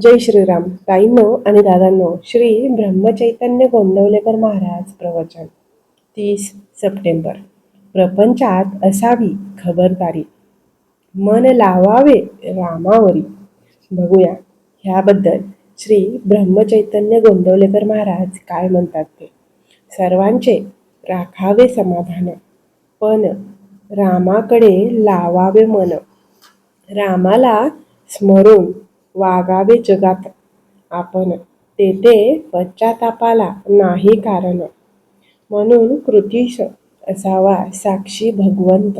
जय श्रीराम. ताईंनो आणि दादांनो श्री ब्रह्मचैतन्य गोंदवलेकर महाराज प्रवचन. तीस सप्टेंबर. प्रपंचात असावी खबरदारी. मन लावावे रामावरी. बघूया ह्याबद्दल श्री ब्रह्मचैतन्य गोंदवलेकर महाराज काय म्हणतात ते. सर्वांचे राखावे समाधान. पण रामाकडे लावावे मन. रामाला स्मरून वागावे जगात. आपण तेथे पश्चातापाला नाही कारण. म्हणून कृतीश असावा साक्षी भगवंत.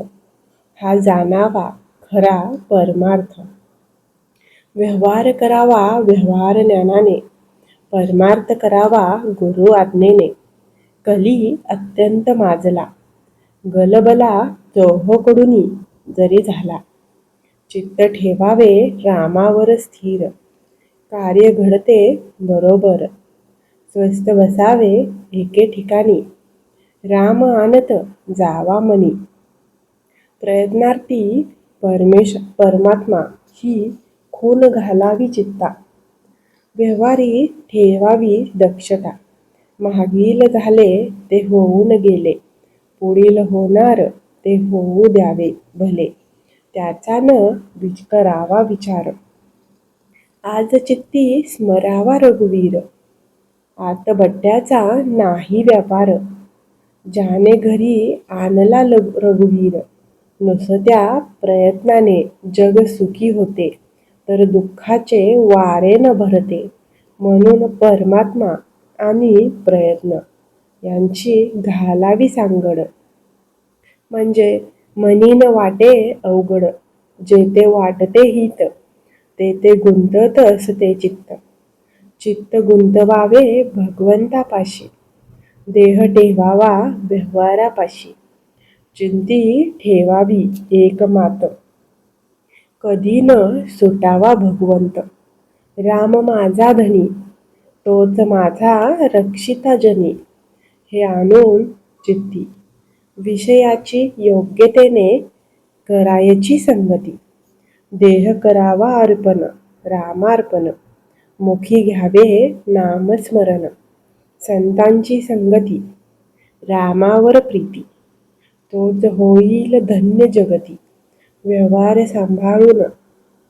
हा जाणावा खरा परमार्थ. व्यवहार करावा व्यवहार ज्ञानाने. परमार्थ करावा गुरु आज्ञेने. कली अत्यंत माजला. गलबला चोहोकडून जरी झाला. चित्त ठेवावे रामावर स्थिर. कार्य घडते बरोबर. स्वस्थ बसावे एके ठिकाणी. राम आणत जावा मनी. प्रयत्नार्थी परमेश परमात्मा ही खून घालावी चित्ता. व्यवहारी ठेवावी दक्षता. मागील झाले ते होऊन गेले. पुढील होणार ते होऊ द्यावे भले. त्याचा न विच करावा विचार. आज चित्ती स्मरावा रघुवीर. आत बट्ट्याचा नाही व्यापार. ज्याने घरी आणला रघुवीर. नुसत्या प्रयत्नाने जग सुखी होते तर दुःखाचे वारे न भरते. म्हणून परमात्मा आणि प्रयत्न यांची घालावी सांगड. म्हणजे मनीन वाटे अवघड जेथे वाटते हित तेथे गुंतत असते चित्त. चित्त गुंतवावे भगवंतापाशी देह ठेवावा व्यवहारापाशी. चिंती ठेवावी एकमात. कधी न सुटावा भगवंत. राम माझा धनी तोच माझा रक्षिता जनी. हे आणून चित्ती. विषयाची योग्यतेने करायची संगती. देह करावा अर्पण रामार्पण. मुखी घ्यावे नामस्मरण. संतांची संगती रामावर प्रीती. तोच होईल धन्य जगती. व्यवहार सांभाळून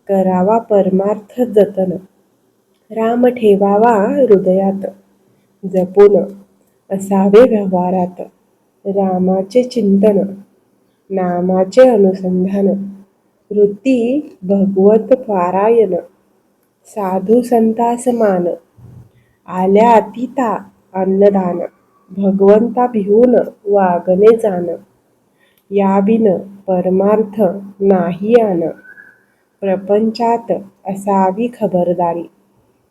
करावा परमार्थ जतन. राम ठेवावा हृदयात. जपून असावे व्यवहारात. रामाचे चिंतन नामाचे अनुसंधान वृत्ती भगवत पारायण साधू संतास मान आल्या अतिता अन्नदान भगवंता भिवून वागणे जाण याबिन परमार्थ नाही आण प्रपंचात असावी खबरदारी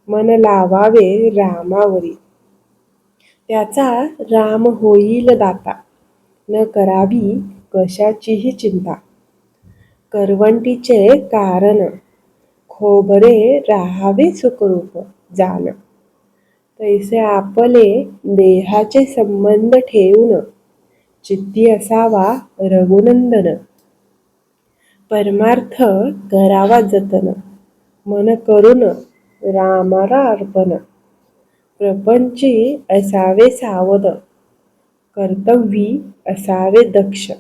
मन लावावे रामावरी. त्याचा राम होईल दाता. न करावी कशाचीही चिंता. करवंटीचे कारण. खोबरे राहावे सुखरूप जाण. तैसे आपले देहाचे संबंध ठेवून चित्ती असावा रघुनंदन. परमार्थ करावा जतन. मन करून रामाला अर्पण. प्रपंची असावे सावध कर्तव्यी असावे दक्ष.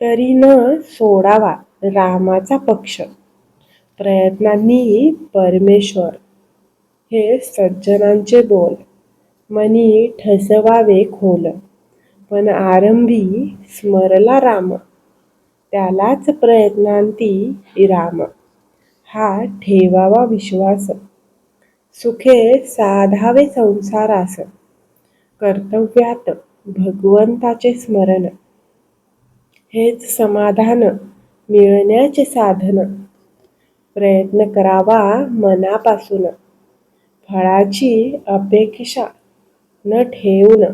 तरी न सोडावा रामाचा पक्ष प्रयत्नांनी परमेश्वर. हे सज्जनांचे बोल मनी ठसवावे खोल. पण आरंभी स्मरला राम त्यालाच प्रयत्नांती राम. हा ठेवावा विश्वास. सुखे साधावे संसारास कर्तव्यात भगवंताचे स्मरण. हेच समाधान मिळण्याचे साधन. प्रयत्न करावा मनापासून. फळाची अपेक्षा न ठेवून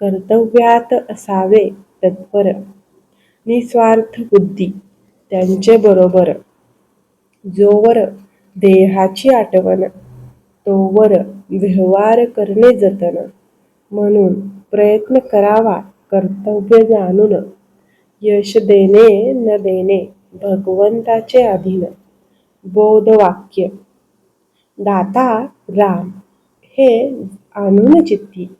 कर्तव्यात असावे तत्पर. निस्वार्थ बुद्धी त्यांचे बरोबर. जोवर देहाची आठवण. तोवर व्यवहार करणे जतन. म्हणून प्रयत्न करावा कर्तव्य जाणून. यश देणे न देणे भगवंताचे अधीन. बोधवाक्य. दाता राम. हे आणून चित्ती.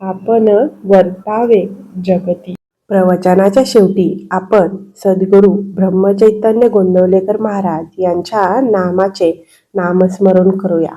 आपण वर्तावे जगती. प्रवचनाच्या शेवटी आपण सद्गुरू ब्रह्मचैतन्य गोंदवलेकर महाराज यांच्या नामाचे नामस्मरण करूया.